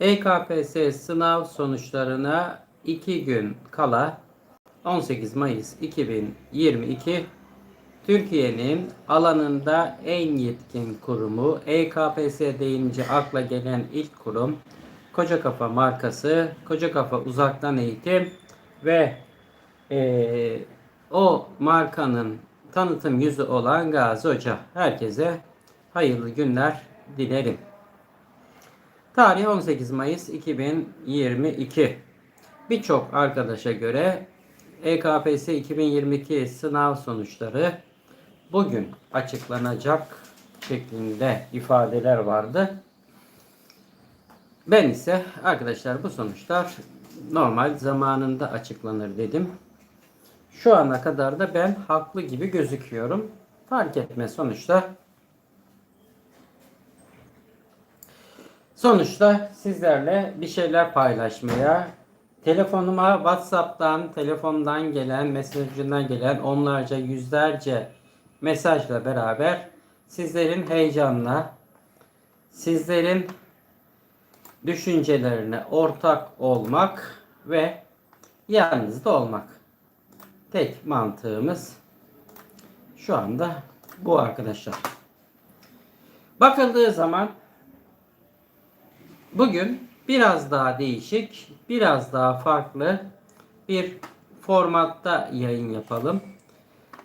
EKPS sınav sonuçlarına 2 gün kala 18 Mayıs 2022 Türkiye'nin alanında en yetkin kurumu EKPS deyince akla gelen ilk kurum Koca Kafa markası Koca Kafa Uzaktan Eğitim ve eee, o markanın tanıtım yüzü olan Gazi Hoca. Herkese hayırlı günler dilerim. Tarih 18 Mayıs 2022. Birçok arkadaşa göre EKPS 2022 sınav sonuçları bugün açıklanacak şeklinde ifadeler vardı. Ben ise arkadaşlar bu sonuçlar normal zamanında açıklanır dedim. Şu ana kadar da ben haklı gibi gözüküyorum. Fark etmez sonuçta. Sonuçta sizlerle bir şeyler paylaşmaya, telefonuma WhatsApp'tan, telefondan gelen, mesajından gelen onlarca, yüzlerce mesajla beraber sizlerin heyecanla, sizlerin düşüncelerine ortak olmak ve yanınızda olmak. Tek mantığımız şu anda bu arkadaşlar. Bakıldığı zaman bugün biraz daha değişik, biraz daha farklı bir formatta yayın yapalım.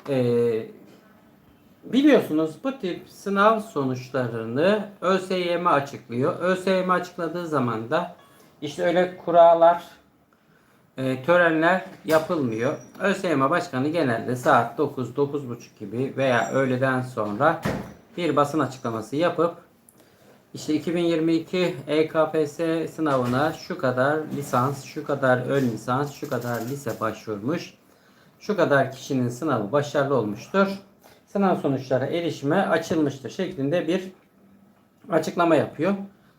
Ee, biliyorsunuz bu tip sınav sonuçlarını ÖSYM açıklıyor. ÖSYM açıkladığı zaman da işte öyle kurallar, e, törenler yapılmıyor. ÖSYM Başkanı genelde saat 9-9.30 gibi veya öğleden sonra bir basın açıklaması yapıp işte 2022 EKPS sınavına şu kadar lisans, şu kadar ön lisans, şu kadar lise başvurmuş. Şu kadar kişinin sınavı başarılı olmuştur. Sınav sonuçları erişime açılmıştır şeklinde bir açıklama yapıyor.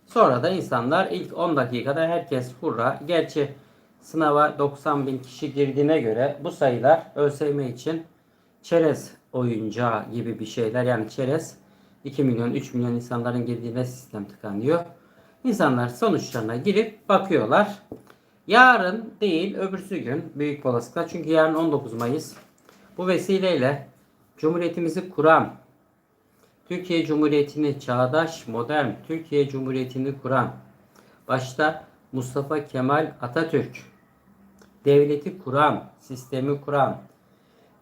Sonra da insanlar ilk 10 dakikada herkes hurra. Gerçi sınava 90 bin kişi girdiğine göre bu sayılar ÖSYM için çerez oyuncağı gibi bir şeyler. Yani çerez 2 milyon 3 milyon insanların girdiğine sistem tıkanıyor. İnsanlar sonuçlarına girip bakıyorlar. Yarın değil öbürsü gün büyük olasılıkla çünkü yarın 19 Mayıs bu vesileyle Cumhuriyetimizi kuran Türkiye Cumhuriyeti'ni çağdaş, modern Türkiye Cumhuriyeti'ni kuran başta Mustafa Kemal Atatürk devleti kuran, sistemi kuran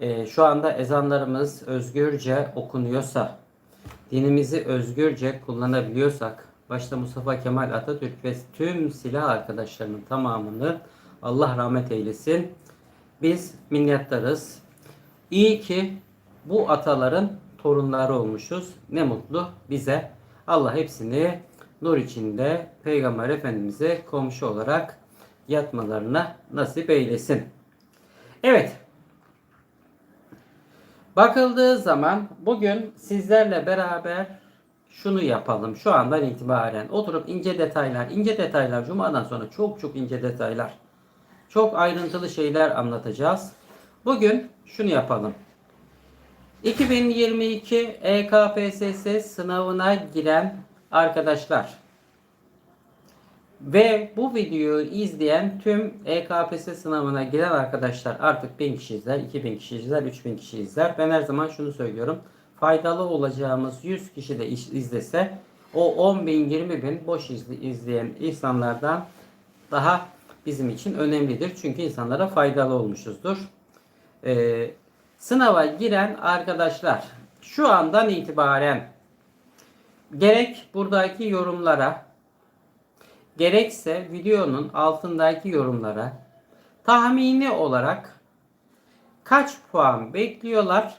e, şu anda ezanlarımız özgürce okunuyorsa dinimizi özgürce kullanabiliyorsak başta Mustafa Kemal Atatürk ve tüm silah arkadaşlarının tamamını Allah rahmet eylesin. Biz minnettarız. İyi ki bu ataların torunları olmuşuz. Ne mutlu bize. Allah hepsini nur içinde Peygamber Efendimiz'e komşu olarak yatmalarına nasip eylesin. Evet. Bakıldığı zaman bugün sizlerle beraber şunu yapalım. Şu andan itibaren oturup ince detaylar, ince detaylar Cuma'dan sonra çok çok ince detaylar. Çok ayrıntılı şeyler anlatacağız. Bugün şunu yapalım. 2022 EKPSS sınavına giren arkadaşlar ve bu videoyu izleyen tüm EKPSS sınavına giren arkadaşlar artık 1000 kişi izler, 2000 kişi izler, 3000 kişi izler. Ben her zaman şunu söylüyorum. Faydalı olacağımız 100 kişi de izlese o 10 bin 20 bin boş izle- izleyen insanlardan daha bizim için önemlidir. Çünkü insanlara faydalı olmuşuzdur. Ee, sınava giren arkadaşlar şu andan itibaren gerek buradaki yorumlara gerekse videonun altındaki yorumlara tahmini olarak kaç puan bekliyorlar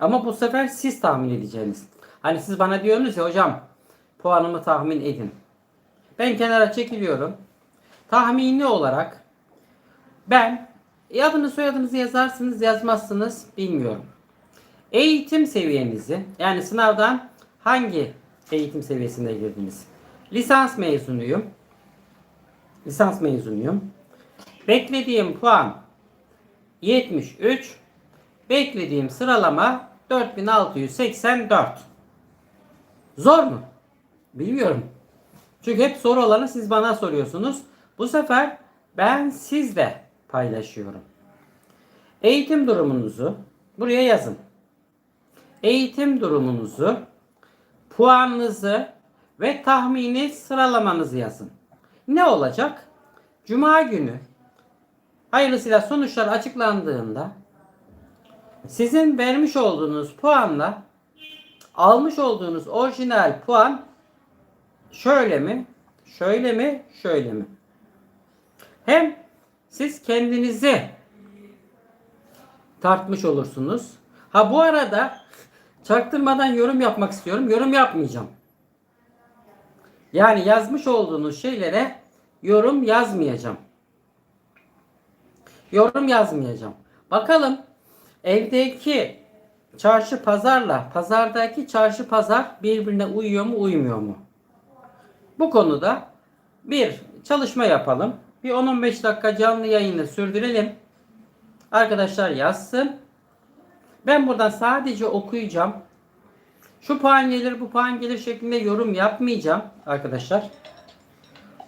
ama bu sefer siz tahmin edeceğiniz. Hani siz bana diyorsunuz ya hocam puanımı tahmin edin. Ben kenara çekiliyorum. Tahmini olarak ben e, adını soyadınızı yazarsınız yazmazsınız bilmiyorum. Eğitim seviyenizi yani sınavdan hangi eğitim seviyesinde girdiniz? Lisans mezunuyum. Lisans mezunuyum. Beklediğim puan 73. Beklediğim sıralama 4684. Zor mu? Bilmiyorum. Çünkü hep soru olanı siz bana soruyorsunuz. Bu sefer ben sizle paylaşıyorum. Eğitim durumunuzu buraya yazın. Eğitim durumunuzu, puanınızı ve tahmini sıralamanızı yazın. Ne olacak? Cuma günü hayırlısıyla sonuçlar açıklandığında sizin vermiş olduğunuz puanla almış olduğunuz orijinal puan şöyle mi, şöyle mi, şöyle mi? Hem siz kendinizi tartmış olursunuz. Ha bu arada çaktırmadan yorum yapmak istiyorum. Yorum yapmayacağım. Yani yazmış olduğunuz şeylere yorum yazmayacağım. Yorum yazmayacağım. Bakalım evdeki çarşı pazarla pazardaki çarşı pazar birbirine uyuyor mu uymuyor mu? Bu konuda bir çalışma yapalım. Bir 10-15 dakika canlı yayını sürdürelim. Arkadaşlar yazsın. Ben buradan sadece okuyacağım. Şu puan gelir bu puan gelir şeklinde yorum yapmayacağım arkadaşlar.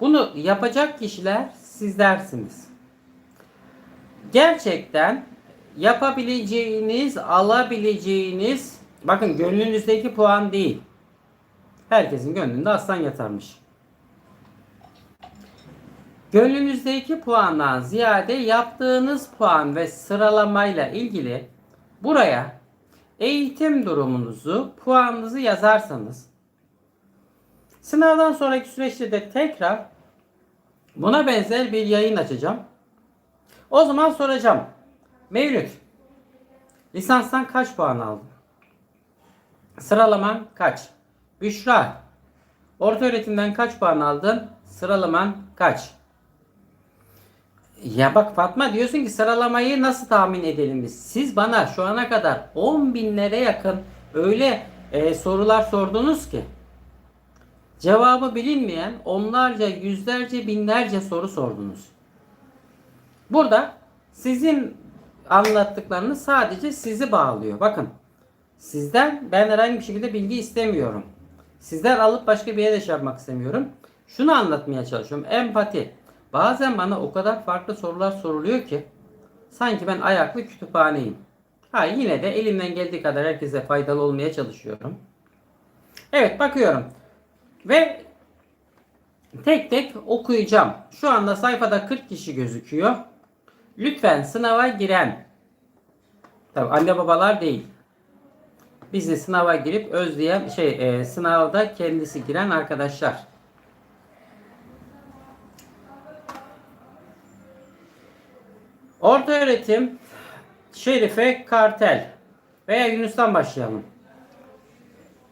Bunu yapacak kişiler sizlersiniz. Gerçekten yapabileceğiniz, alabileceğiniz bakın gönlünüzdeki puan değil. Herkesin gönlünde aslan yatarmış. Gönlünüzdeki puandan ziyade yaptığınız puan ve sıralamayla ilgili buraya eğitim durumunuzu, puanınızı yazarsanız sınavdan sonraki süreçte de tekrar buna benzer bir yayın açacağım. O zaman soracağım. Mevlüt, lisanstan kaç puan aldın? Sıralaman kaç? Büşra, orta öğretimden kaç puan aldın? Sıralaman kaç? Ya bak Fatma diyorsun ki sıralamayı nasıl tahmin edelim biz? Siz bana şu ana kadar 10 binlere yakın öyle e, sorular sordunuz ki cevabı bilinmeyen onlarca, yüzlerce, binlerce soru sordunuz. Burada sizin anlattıklarınız sadece sizi bağlıyor. Bakın sizden ben herhangi bir şekilde bilgi istemiyorum. Sizden alıp başka bir yere şey yapmak istemiyorum. Şunu anlatmaya çalışıyorum. Empati. Bazen bana o kadar farklı sorular soruluyor ki sanki ben ayaklı kütüphaneyim. Ha yine de elimden geldiği kadar herkese faydalı olmaya çalışıyorum. Evet bakıyorum. Ve tek tek okuyacağım. Şu anda sayfada 40 kişi gözüküyor. Lütfen sınava giren tabi anne babalar değil. Bizi sınava girip özleyen şey e, sınavda kendisi giren arkadaşlar. Orta öğretim Şerife Kartel veya Yunus'tan başlayalım.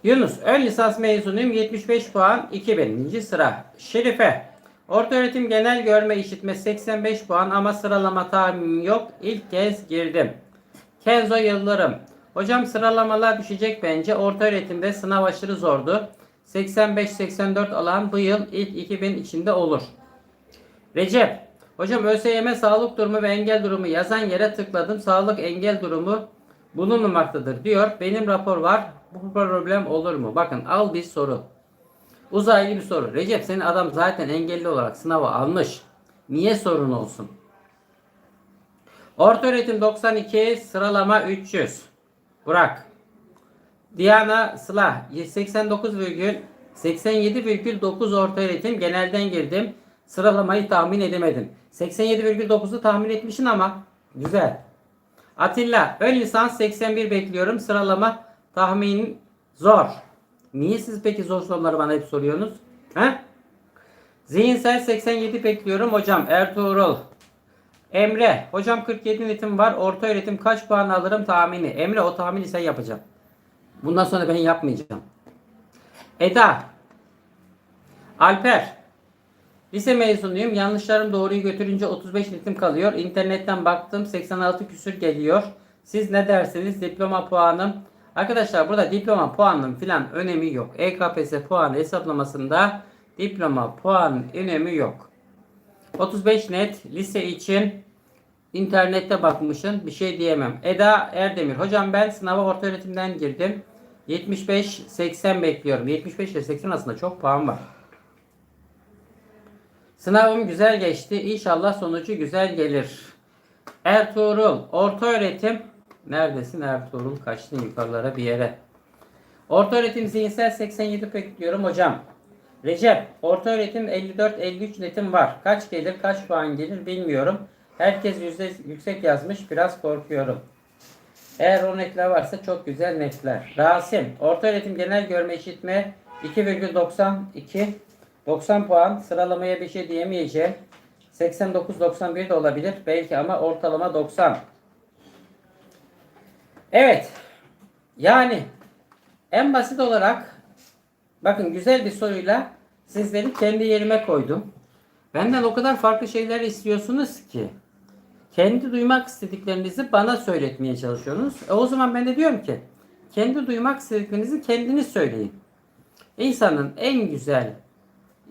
Yunus ön lisans mezunuyum 75 puan 2000. sıra. Şerife Orta öğretim genel görme işitme 85 puan ama sıralama tahminim yok. İlk kez girdim. Kenzo Yıldırım. Hocam sıralamalar düşecek bence. Orta öğretimde sınav aşırı zordu. 85-84 alan bu yıl ilk 2000 içinde olur. Recep. Hocam ÖSYM sağlık durumu ve engel durumu yazan yere tıkladım. Sağlık engel durumu bulunmamaktadır diyor. Benim rapor var. Bu problem olur mu? Bakın al bir soru. Uzaylı bir soru. Recep senin adam zaten engelli olarak sınava almış. Niye sorun olsun? Orta öğretim 92 sıralama 300. Burak. Diana Sıla 89,87,9 orta öğretim genelden girdim. Sıralamayı tahmin edemedim. 87,9'u tahmin etmişsin ama güzel. Atilla ön lisans 81 bekliyorum. Sıralama tahmin zor. Niye siz peki zor soruları bana hep soruyorsunuz? He? Zihinsel 87 bekliyorum hocam. Ertuğrul. Emre. Hocam 47 netim var. Orta öğretim kaç puan alırım tahmini. Emre o tahmini sen yapacaksın. Bundan sonra ben yapmayacağım. Eda. Alper. Lise mezunuyum. Yanlışlarım doğruyu götürünce 35 netim kalıyor. İnternetten baktım 86 küsür geliyor. Siz ne dersiniz? Diploma puanım. Arkadaşlar burada diploma puanının filan önemi yok. EKPS puan hesaplamasında diploma puan önemi yok. 35 net lise için internette bakmışın bir şey diyemem. Eda Erdemir. Hocam ben sınava orta öğretimden girdim. 75-80 bekliyorum. 75 ile 80 arasında çok puan var. Sınavım güzel geçti. İnşallah sonucu güzel gelir. Ertuğrul, orta öğretim. Neredesin Ertuğrul? Kaçtın yukarılara bir yere. Orta öğretim zihinsel 87 bekliyorum hocam. Recep, orta öğretim 54-53 netim var. Kaç gelir, kaç puan gelir bilmiyorum. Herkes yüzde yüksek yazmış, biraz korkuyorum. Eğer o netler varsa çok güzel netler. Rasim, orta öğretim genel görme işitme 2,92 90 puan. Sıralamaya bir şey diyemeyeceğim. 89-91 de olabilir belki ama ortalama 90. Evet. Yani en basit olarak bakın güzel bir soruyla sizleri kendi yerime koydum. Benden o kadar farklı şeyler istiyorsunuz ki kendi duymak istediklerinizi bana söyletmeye çalışıyorsunuz. E o zaman ben de diyorum ki kendi duymak istediklerinizi kendiniz söyleyin. İnsanın en güzel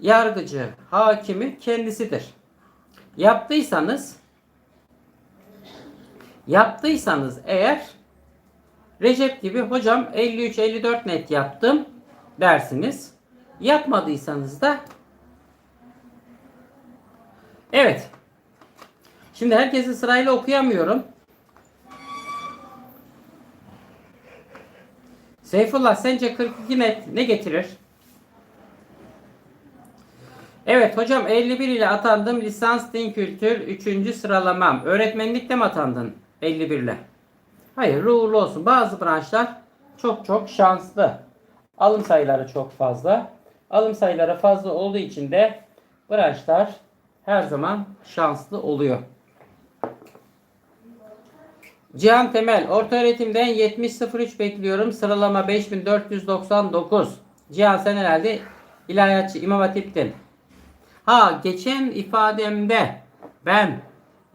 yargıcı, hakimi kendisidir. Yaptıysanız yaptıysanız eğer Recep gibi hocam 53-54 net yaptım dersiniz. Yapmadıysanız da evet. Şimdi herkesi sırayla okuyamıyorum. Seyfullah sence 42 net ne getirir? Evet hocam 51 ile atandım. Lisans din kültür 3. sıralamam. Öğretmenlikte mi atandın 51 ile? Hayır uğurlu olsun. Bazı branşlar çok çok şanslı. Alım sayıları çok fazla. Alım sayıları fazla olduğu için de branşlar her zaman şanslı oluyor. Cihan Temel, orta öğretimden 70.03 bekliyorum. Sıralama 5499. Cihan sen herhalde ilahiyatçı İmam Hatip'tin. Ha geçen ifademde ben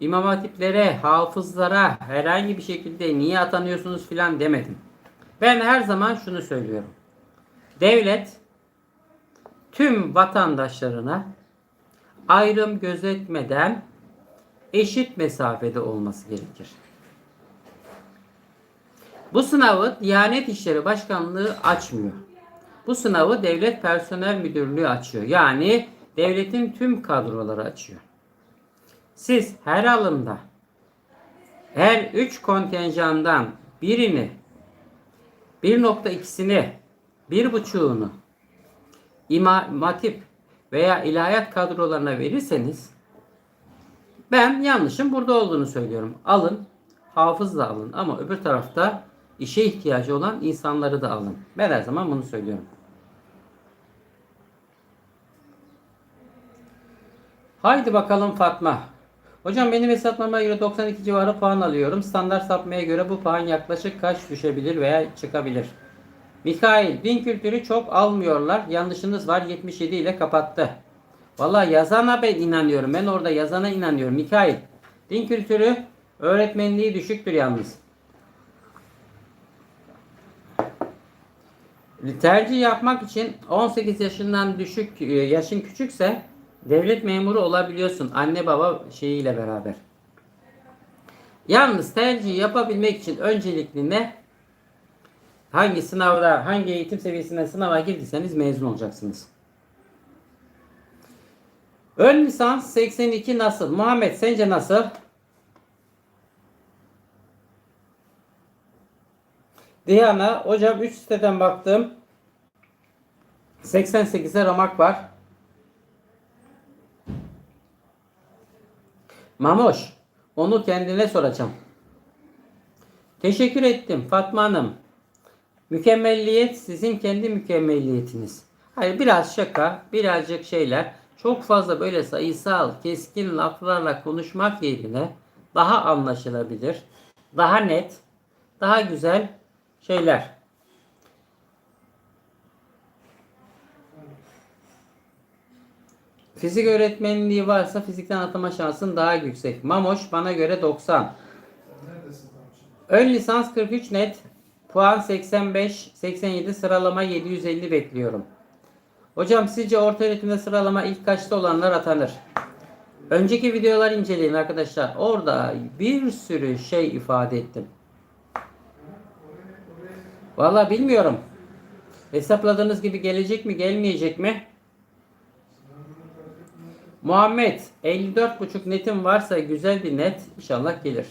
İmam Hatiplere, hafızlara herhangi bir şekilde niye atanıyorsunuz filan demedim. Ben her zaman şunu söylüyorum. Devlet tüm vatandaşlarına ayrım gözetmeden eşit mesafede olması gerekir. Bu sınavı Diyanet İşleri Başkanlığı açmıyor. Bu sınavı Devlet Personel Müdürlüğü açıyor. Yani devletin tüm kadroları açıyor. Siz her alımda her 3 kontenjandan birini 1.2'sini 1.5'unu İmam Hatip veya ilahiyat kadrolarına verirseniz ben yanlışın burada olduğunu söylüyorum. Alın, hafız da alın ama öbür tarafta işe ihtiyacı olan insanları da alın. Ben her zaman bunu söylüyorum. Haydi bakalım Fatma. Hocam benim hesaplamama göre 92 civarı puan alıyorum. Standart sapmaya göre bu puan yaklaşık kaç düşebilir veya çıkabilir? Mikail, din kültürü çok almıyorlar. Yanlışınız var 77 ile kapattı. Vallahi yazana ben inanıyorum. Ben orada yazana inanıyorum. Mikail, din kültürü öğretmenliği düşüktür yalnız. Tercih yapmak için 18 yaşından düşük e, yaşın küçükse devlet memuru olabiliyorsun anne baba şeyiyle beraber. Yalnız tercih yapabilmek için öncelikli ne? Hangi sınavda, hangi eğitim seviyesinden sınava girdiyseniz mezun olacaksınız. Ön lisans 82 nasıl? Muhammed sence nasıl? Diana hocam 3 siteden baktım. 88'e ramak var. Mamoş onu kendine soracağım. Teşekkür ettim Fatma Hanım. Mükemmelliyet sizin kendi mükemmelliyetiniz. Hayır biraz şaka, birazcık şeyler. Çok fazla böyle sayısal, keskin laflarla konuşmak yerine daha anlaşılabilir, daha net, daha güzel şeyler. Fizik öğretmenliği varsa fizikten atama şansın daha yüksek. Mamoş bana göre 90. Ön lisans 43 net. Puan 85, 87 sıralama 750 bekliyorum. Hocam sizce orta öğretimde sıralama ilk kaçta olanlar atanır? Önceki videolar inceleyin arkadaşlar. Orada bir sürü şey ifade ettim. Vallahi bilmiyorum. Hesapladığınız gibi gelecek mi gelmeyecek mi? Muhammed 54.5 netim varsa güzel bir net inşallah gelir.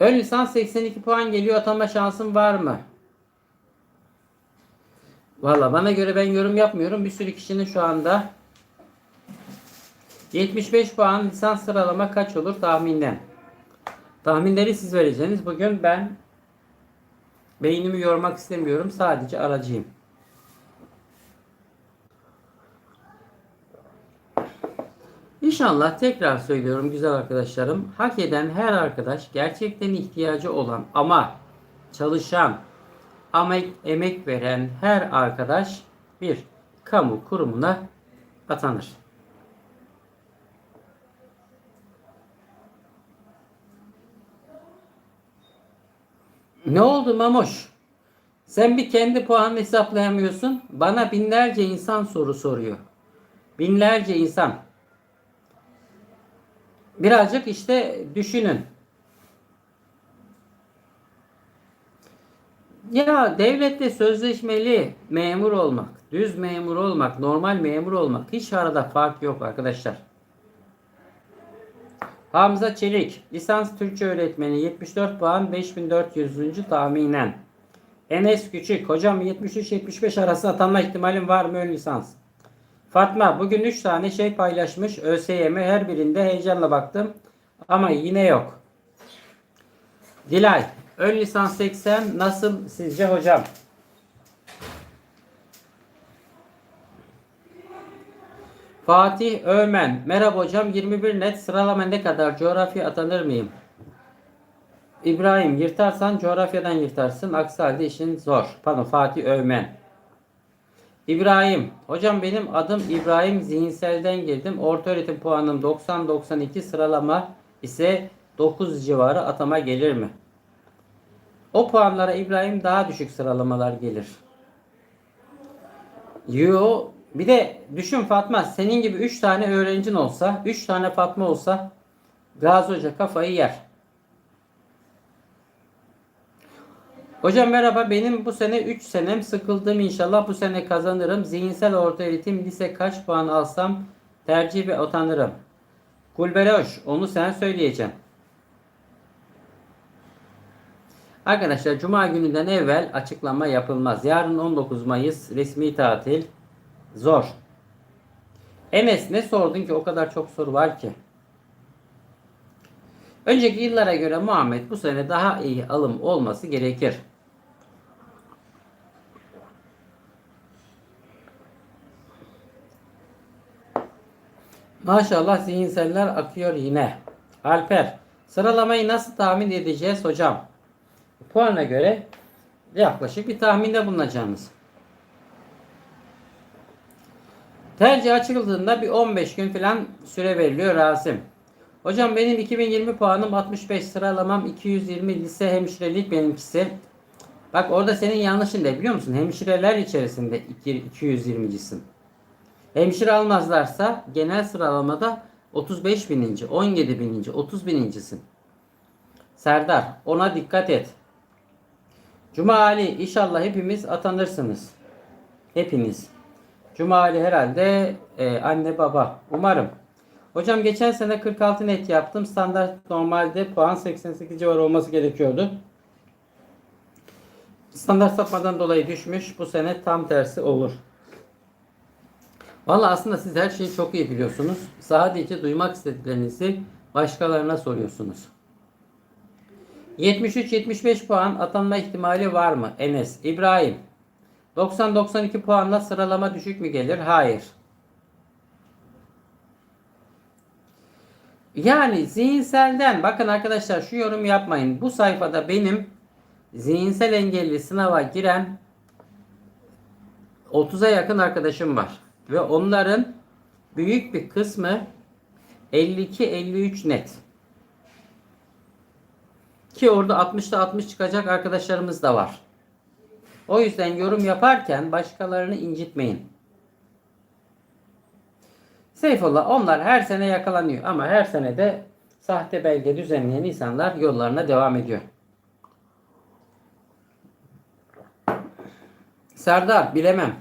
Ön lisans 82 puan geliyor atama şansın var mı? Valla bana göre ben yorum yapmıyorum. Bir sürü kişinin şu anda 75 puan lisans sıralama kaç olur tahminden? Tahminleri siz vereceksiniz. Bugün ben beynimi yormak istemiyorum. Sadece aracıyım. İnşallah tekrar söylüyorum güzel arkadaşlarım. Hak eden her arkadaş gerçekten ihtiyacı olan ama çalışan, emek, emek veren her arkadaş bir kamu kurumuna atanır. Ne oldu Mamoş? Sen bir kendi puanını hesaplayamıyorsun. Bana binlerce insan soru soruyor. Binlerce insan. Birazcık işte düşünün. Ya devlette sözleşmeli memur olmak, düz memur olmak, normal memur olmak hiç arada fark yok arkadaşlar. Hamza Çelik, lisans Türkçe öğretmeni 74 puan 5400. tahminen. Enes Küçük, hocam 73-75 arası atanma ihtimalim var mı ön lisans? Fatma bugün 3 tane şey paylaşmış. ÖSYM her birinde heyecanla baktım. Ama yine yok. Dilay ön lisans 80 nasıl sizce hocam? Fatih Ömen. Merhaba hocam 21 net sıralama ne kadar coğrafya atanır mıyım? İbrahim yırtarsan coğrafyadan yırtarsın. Aksi halde işin zor. Pardon Fatih Ömen. İbrahim. Hocam benim adım İbrahim. Zihinselden girdim. Orta öğretim puanım 90-92 sıralama ise 9 civarı atama gelir mi? O puanlara İbrahim daha düşük sıralamalar gelir. Yo bir de düşün Fatma senin gibi 3 tane öğrencin olsa 3 tane Fatma olsa Gazi Hoca kafayı yer. Hocam merhaba benim bu sene 3 senem sıkıldım inşallah bu sene kazanırım. Zihinsel orta öğretim lise kaç puan alsam tercih ve utanırım. Kulbeloş onu sen söyleyeceksin. Arkadaşlar Cuma gününden evvel açıklama yapılmaz. Yarın 19 Mayıs resmi tatil. Zor. Enes ne sordun ki o kadar çok soru var ki. Önceki yıllara göre Muhammed bu sene daha iyi alım olması gerekir. Maşallah zihinseller akıyor yine. Alper, sıralamayı nasıl tahmin edeceğiz hocam? Puana göre yaklaşık bir tahminde bulunacağınız. Tercih açıldığında bir 15 gün falan süre veriliyor Rasim. Hocam benim 2020 puanım 65 sıralamam 220 lise hemşirelik benimkisi. Bak orada senin yanlışın ne biliyor musun? Hemşireler içerisinde 220'cisin. Hemşire almazlarsa genel sıralamada 35 bininci, 17 bininci, 30 binincisin. Serdar ona dikkat et. Cuma Ali inşallah hepimiz atanırsınız. Hepiniz. Cuma Ali herhalde e, anne baba. Umarım. Hocam geçen sene 46 net yaptım. Standart normalde puan 88 civarı olması gerekiyordu. Standart sapmadan dolayı düşmüş. Bu sene tam tersi olur. Valla aslında siz her şeyi çok iyi biliyorsunuz. Sadece duymak istediklerinizi başkalarına soruyorsunuz. 73-75 puan atanma ihtimali var mı? Enes. İbrahim. 90-92 puanla sıralama düşük mü gelir? Hayır. Yani zihinselden bakın arkadaşlar şu yorum yapmayın. Bu sayfada benim zihinsel engelli sınava giren 30'a yakın arkadaşım var. Ve onların büyük bir kısmı 52-53 net. Ki orada 60'ta 60 çıkacak arkadaşlarımız da var. O yüzden yorum yaparken başkalarını incitmeyin. Seyfullah onlar her sene yakalanıyor ama her sene de sahte belge düzenleyen insanlar yollarına devam ediyor. Serdar bilemem.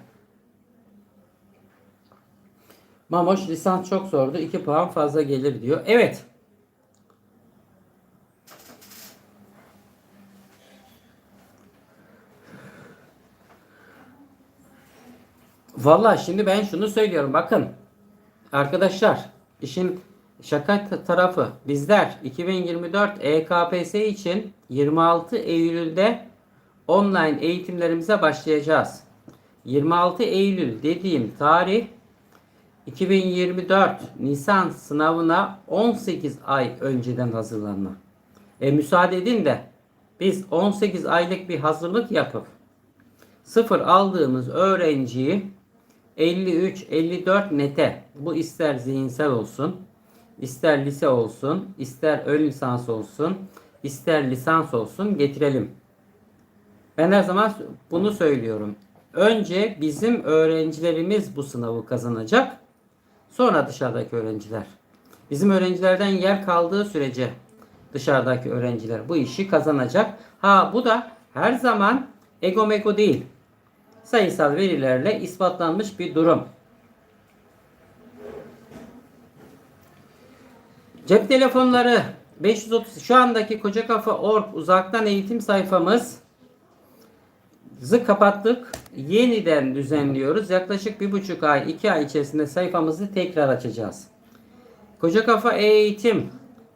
Mamoş lisans çok zordu. 2 puan fazla gelir diyor. Evet. Vallahi şimdi ben şunu söylüyorum. Bakın arkadaşlar işin şaka tarafı bizler 2024 EKPS için 26 Eylül'de online eğitimlerimize başlayacağız. 26 Eylül dediğim tarih 2024 Nisan sınavına 18 ay önceden hazırlanma. E müsaade edin de biz 18 aylık bir hazırlık yapıp sıfır aldığımız öğrenciyi 53-54 nete bu ister zihinsel olsun, ister lise olsun, ister ön lisans olsun, ister lisans olsun getirelim. Ben her zaman bunu söylüyorum. Önce bizim öğrencilerimiz bu sınavı kazanacak. Sonra dışarıdaki öğrenciler. Bizim öğrencilerden yer kaldığı sürece dışarıdaki öğrenciler bu işi kazanacak. Ha bu da her zaman ego mego değil. Sayısal verilerle ispatlanmış bir durum. Cep telefonları 530 şu andaki Koca Kafa uzaktan eğitim sayfamız Zı kapattık. Yeniden düzenliyoruz. Yaklaşık bir buçuk ay, iki ay içerisinde sayfamızı tekrar açacağız. Koca Kafa Eğitim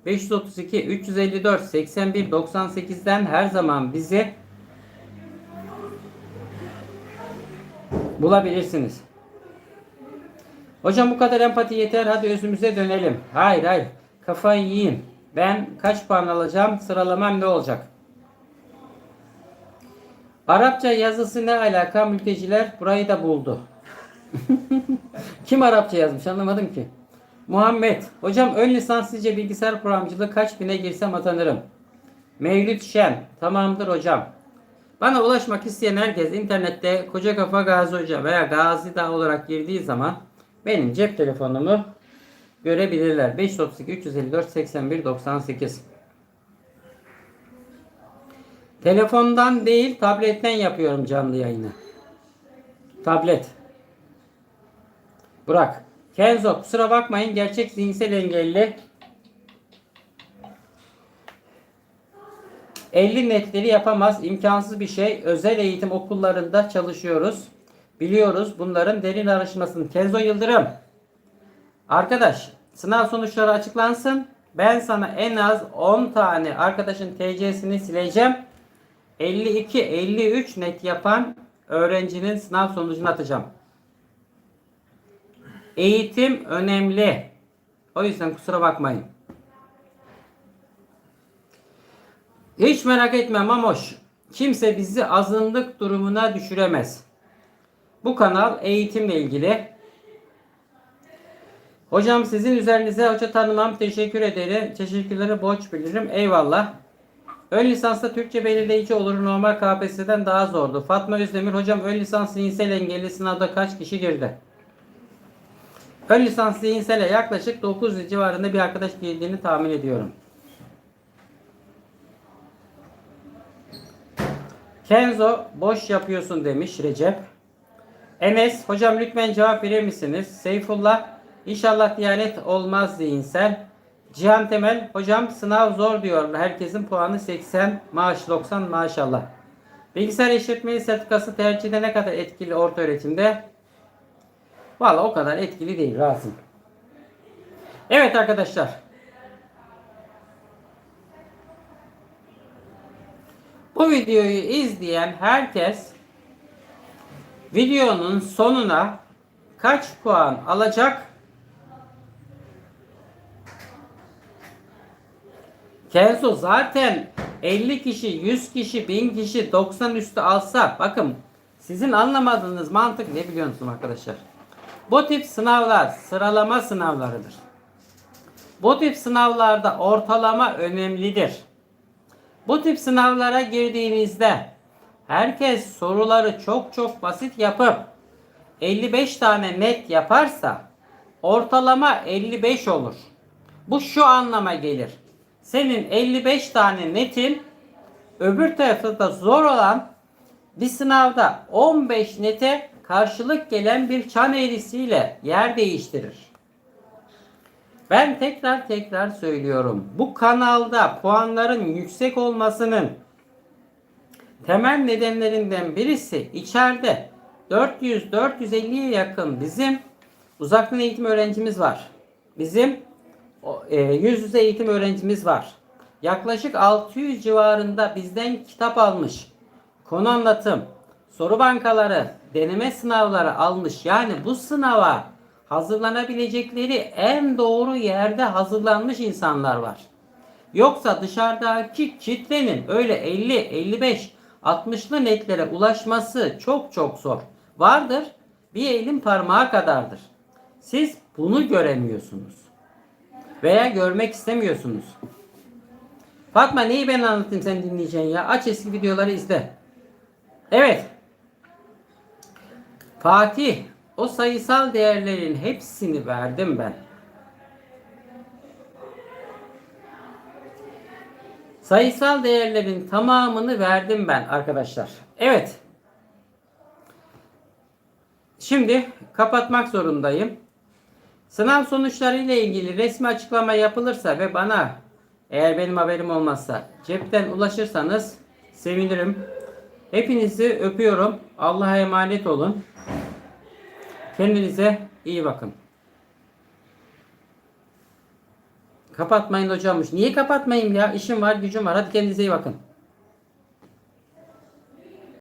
532 354 81 98'den her zaman bizi bulabilirsiniz. Hocam bu kadar empati yeter. Hadi özümüze dönelim. Hayır hayır. Kafayı yiyin. Ben kaç puan alacağım? Sıralamam ne olacak? Arapça yazısı ne alaka? Mülteciler burayı da buldu. Kim Arapça yazmış anlamadım ki. Muhammed. Hocam ön lisans sizce bilgisayar programcılığı kaç bine girsem atanırım. Mevlüt Şen. Tamamdır hocam. Bana ulaşmak isteyen herkes internette Koca Kafa Gazi Hoca veya Gazi Dağ olarak girdiği zaman benim cep telefonumu görebilirler. 532 354 81 98. Telefondan değil tabletten yapıyorum canlı yayını. Tablet. Burak. Kenzo kusura bakmayın gerçek zihinsel engelli 50 netleri yapamaz. imkansız bir şey. Özel eğitim okullarında çalışıyoruz. Biliyoruz bunların derin araştırmasını. Kenzo Yıldırım. Arkadaş sınav sonuçları açıklansın. Ben sana en az 10 tane arkadaşın TC'sini sileceğim. 52-53 net yapan öğrencinin sınav sonucunu atacağım. Eğitim önemli. O yüzden kusura bakmayın. Hiç merak etme Mamoş. Kimse bizi azınlık durumuna düşüremez. Bu kanal eğitimle ilgili. Hocam sizin üzerinize hoca tanımam teşekkür ederim. Teşekkürleri borç bilirim. Eyvallah. Ön lisansta Türkçe belirleyici olur. Normal KPSS'den daha zordu. Fatma Özdemir hocam ön lisans zihinsel engelli sınavda kaç kişi girdi? Ön lisans zihinsele yaklaşık 900 civarında bir arkadaş girdiğini tahmin ediyorum. Kenzo boş yapıyorsun demiş Recep. Enes hocam lütfen cevap verir misiniz? Seyfullah inşallah diyanet olmaz zihinsel. Cihan Temel hocam sınav zor diyor. Herkesin puanı 80 maaş 90 maşallah. Bilgisayar işletmeli sertifikası tercihde ne kadar etkili orta öğretimde? Valla o kadar etkili değil Rasim. Evet arkadaşlar. Bu videoyu izleyen herkes videonun sonuna kaç puan alacak? Kenzo zaten 50 kişi, 100 kişi, 1000 kişi 90 üstü alsa bakın sizin anlamadığınız mantık ne biliyor musunuz arkadaşlar? Bu tip sınavlar sıralama sınavlarıdır. Bu tip sınavlarda ortalama önemlidir. Bu tip sınavlara girdiğinizde herkes soruları çok çok basit yapıp 55 tane net yaparsa ortalama 55 olur. Bu şu anlama gelir. Senin 55 tane netin öbür tarafta da zor olan bir sınavda 15 nete karşılık gelen bir çan eğrisiyle yer değiştirir. Ben tekrar tekrar söylüyorum. Bu kanalda puanların yüksek olmasının temel nedenlerinden birisi içeride 400-450'ye yakın bizim uzaktan eğitim öğrencimiz var. Bizim e, yüz yüze eğitim öğrencimiz var. Yaklaşık 600 civarında bizden kitap almış. Konu anlatım, soru bankaları, deneme sınavları almış. Yani bu sınava hazırlanabilecekleri en doğru yerde hazırlanmış insanlar var. Yoksa dışarıdaki kitlenin öyle 50, 55, 60'lı netlere ulaşması çok çok zor. Vardır bir elin parmağı kadardır. Siz bunu göremiyorsunuz. Veya görmek istemiyorsunuz. Fatma neyi ben anlatayım sen dinleyeceksin ya. Aç eski videoları izle. Evet. Fatih o sayısal değerlerin hepsini verdim ben. Sayısal değerlerin tamamını verdim ben arkadaşlar. Evet. Şimdi kapatmak zorundayım. Sınav sonuçları ile ilgili resmi açıklama yapılırsa ve bana eğer benim haberim olmazsa cepten ulaşırsanız sevinirim. Hepinizi öpüyorum. Allah'a emanet olun. Kendinize iyi bakın. Kapatmayın hocammış. Niye kapatmayayım ya? İşim var, gücüm var. Hadi kendinize iyi bakın.